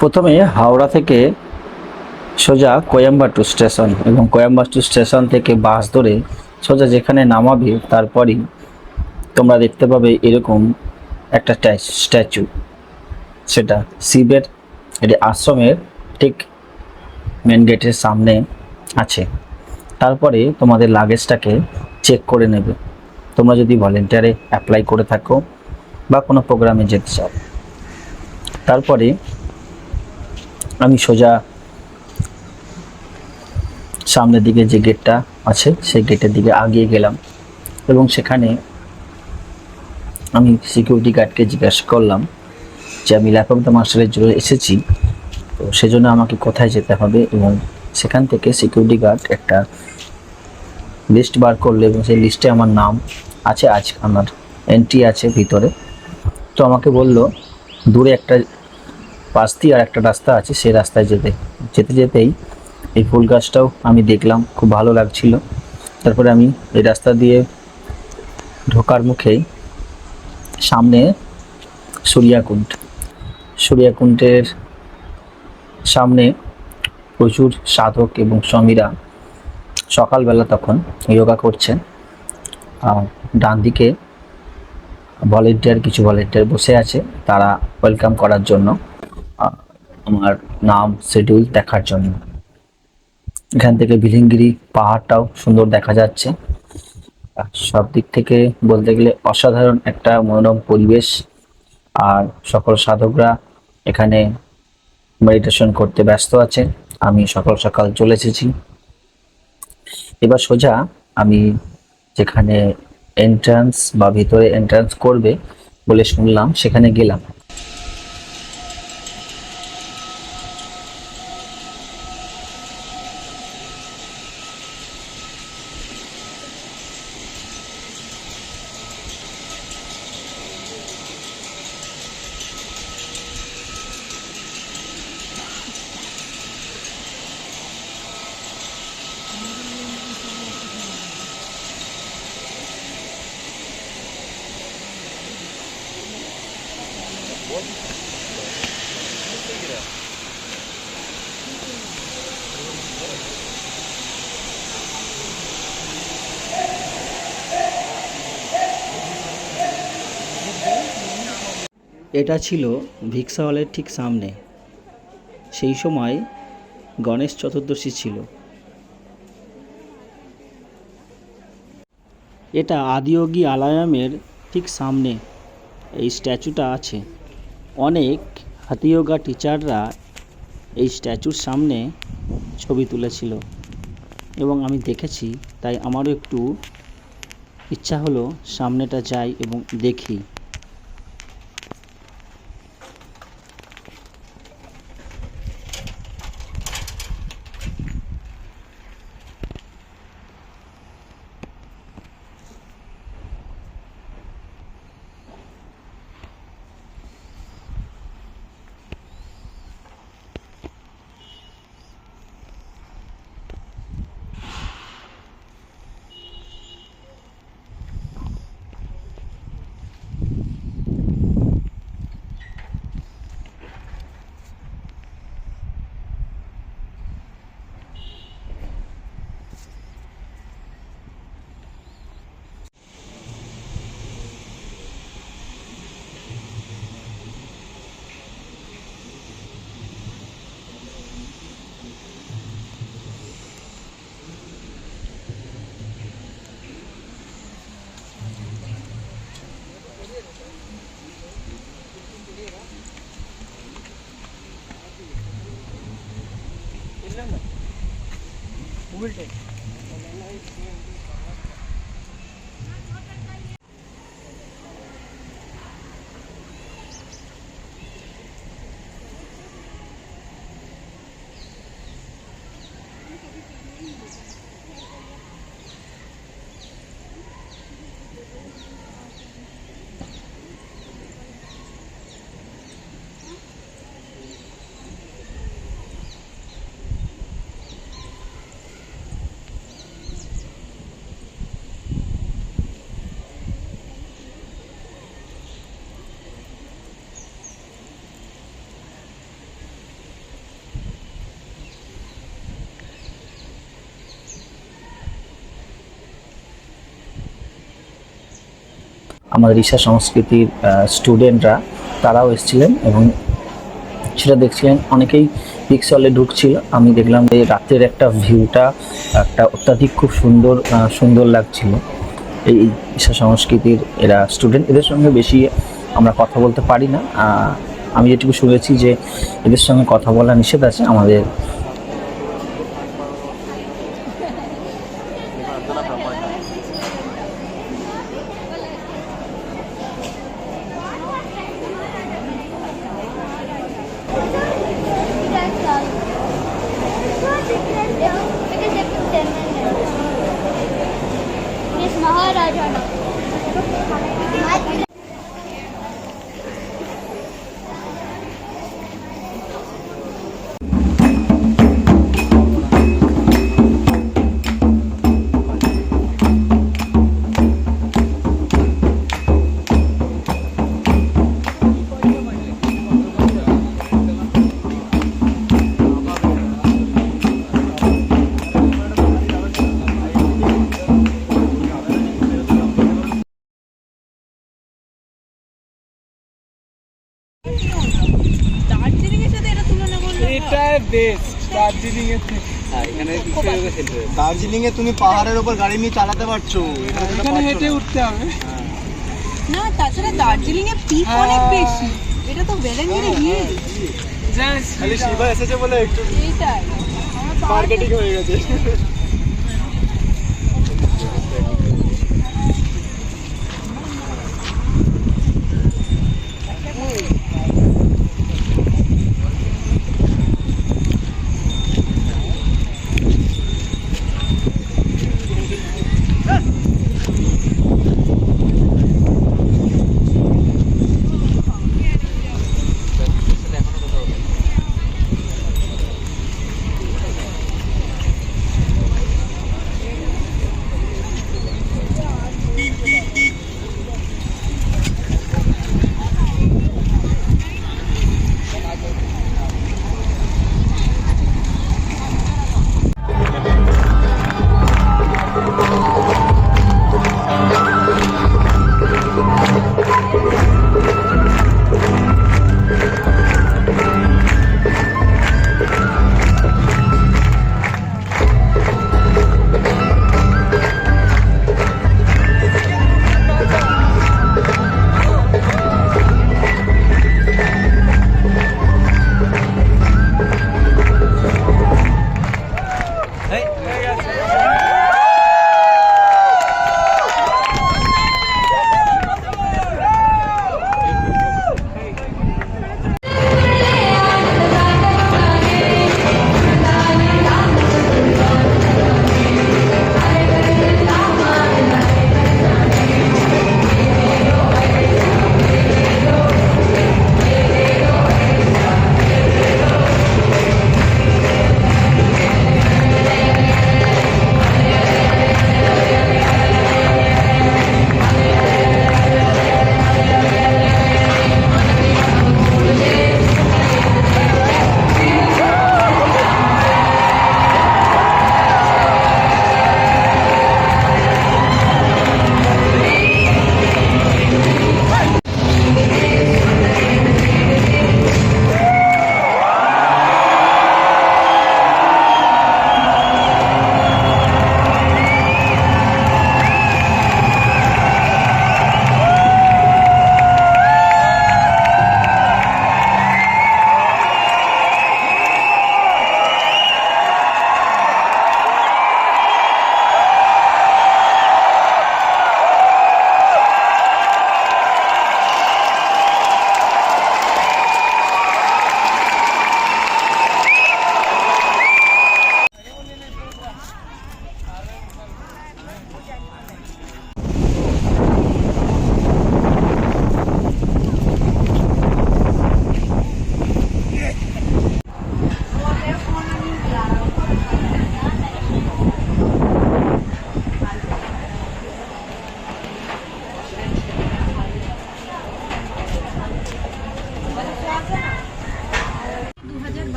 প্রথমে হাওড়া থেকে সোজা কোয়েম্বাটুর স্টেশন এবং কোয়েম্বাটুর স্টেশন থেকে বাস ধরে সোজা যেখানে নামাবে, তারপরই তোমরা দেখতে পাবে এরকম একটা স্ট্যাচু সেটা শিবের, এটি আশ্রমের ঠিক মেন গেটের সামনে আছে। তারপরে তোমাদের লাগেজটাকে চেক করে নেবে। তোমরা যদি ভলেন্টিয়ারে অ্যাপ্লাই করে থাকো বা কোনো প্রোগ্রামে যেতে চাও। তারপরে আমি সোজা সামনের দিকে যে গেটটা আছে, সেই গেটের দিকে আগিয়ে গেলাম এবং সেখানে আমি সিকিউরিটি গার্ডকে জিজ্ঞাসা করলাম যে, আমি ল্যাপটপটা মাস্টারের জন্য এসেছি, তো সেজন্য আমাকে কোথায় যেতে হবে? এবং সেখান থেকে সিকিউরিটি গার্ড একটা লিস্ট বার করল এবং সেই লিস্টে আমার নাম আছে, আজ আমার এন্ট্রি আছে ভিতরে। তো আমাকে বলল, দূরে একটা পাশ দিয়ে আর একটা রাস্তা আছে, সেই রাস্তায় যেতে যেতে যেতেই এই ফুল গাছটাও আমি দেখলাম, খুব ভালো লাগছিল। তারপরে আমি এই রাস্তা দিয়ে ঢোকার মুখেই সামনে সূর্যাকুণ্ড। সূর্যাকুণ্ডের সামনে প্রচুর সাধক এবং সমীরা সকালবেলা তখন যোগা করছেন। ডান দিকে ভলেন্টিয়ার কিছু ভলেন্টিয়ার বসে আছে, তারা ওয়েলকাম করার জন্য। আমার নাম শিডিউল দেখার জন্য। এখান থেকে বিলিঙ্গিরি পাহাড়টাও সুন্দর দেখা যাচ্ছে। সব দিক থেকে বলতে গেলে অসাধারণ একটা মনোরম পরিবেশ। আর সকল সাধকরা এখানে মেডিটেশন করতে ব্যস্ত আছে। আমি সকাল সকাল চলে এসেছি। এবার সোজা আমি যেখানে এন্ট্রান্স বা ভিতরে এন্ট্রান্স করবে বলে শুনলাম, সেখানে গেলাম। এটা ছিল ভিক্সা হলের ঠিক সামনে। সেই সময় গণেশ চতুর্দশী ছিল। এটা আদিয়োগী আলায়ামের ঠিক সামনে এই স্ট্যাচুটা আছে। অনেক হাতিয়োগা টিচাররা এই স্ট্যাচুর সামনে ছবি তুলেছিল এবং আমি দেখেছি, তাই আমারও একটু ইচ্ছা হলো সামনেটা যাই এবং দেখি। बुलेट আমাদের ঈশা সংস্কৃতির স্টুডেন্টরা তারাও এসেছিলেন এবং সেটা দেখছিলেন। অনেকেই পিক্সলে ঢুকছিল। আমি দেখলাম যে রাতের একটা ভিউটা একটা অত্যাধিক খুব সুন্দর সুন্দর লাগছিল। এই ঈশা সংস্কৃতির এরা স্টুডেন্ট এদের সঙ্গে বেশি আমরা কথা বলতে পারি না। আমি যেটুকু শুনেছি যে এদের সঙ্গে কথা বলা নিষেধ আছে। আমাদের এটাই বেস্ট দার্জিলিং এর থেকে দার্জিলিং এ তুমি পাহাড়ের উপর গাড়ি নিয়ে চালাতে পারছ এখানে সেটা এখানে হেঁটে উঠতে হবে। না তাছাড়া দার্জিলিং এ পিক হ্যাঁ। অনেক বেশি। এটা তো বেলেঙ্গিরি হিল জাস্ট খালি শিবা এসেছে বলে একটু এইটাই। মার্কেটিং হয়ে গেছে।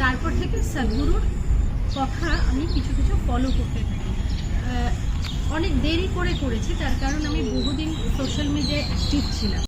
তারপর থেকে সদ্গুরুর কথা আমি কিছু কিছু ফলো করতে থাকি। অনেক দেরি করে করেছি তার কারণ আমি বহুদিন সোশ্যাল মিডিয়ায় অ্যাক্টিভ ছিলাম।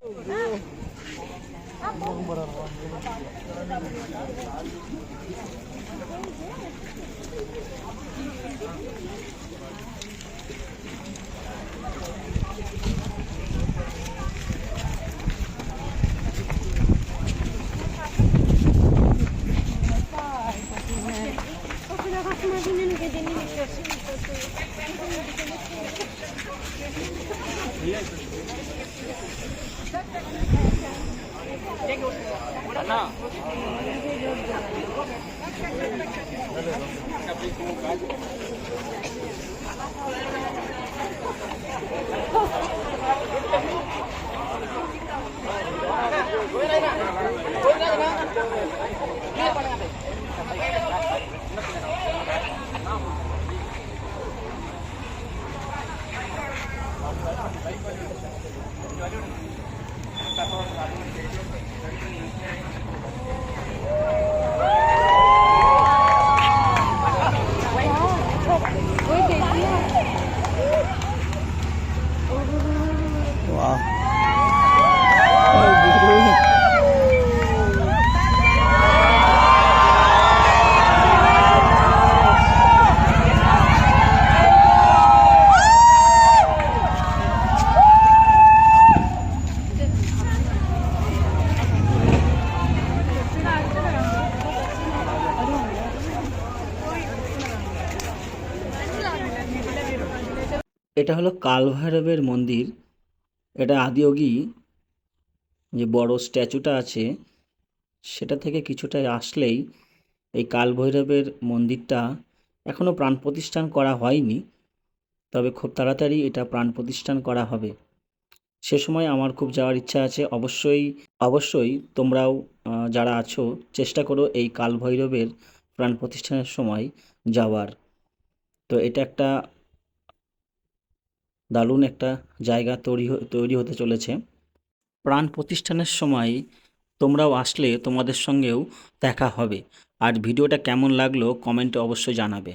এটা হলো কালভৈরবের মন্দির। এটা আদিয়োগী যে বড় স্ট্যাচুটা আছে, সেটা থেকে কিছুটা আসলেই এই কালভৈরবের মন্দিরটা এখনও প্রাণ প্রতিষ্ঠান করা হয়নি, তবে খুব তাড়াতাড়ি এটা প্রাণ প্রতিষ্ঠান করা হবে। সে সময় আমার খুব যাওয়ার ইচ্ছা আছে। অবশ্যই অবশ্যই তোমরাও যারা আছো, চেষ্টা করো এই কালভৈরবের প্রাণ প্রতিষ্ঠানের সময় যাওয়ার। তো এটা একটা দারুণ একটা জায়গা তৈরি তৈরি হতে চলেছে। প্রাণ প্রতিষ্ঠানের সময় তোমরাও আসলে তোমাদের সঙ্গেও দেখা হবে। আর ভিডিওটা কেমন লাগল কমেন্টে অবশ্যই জানাবে।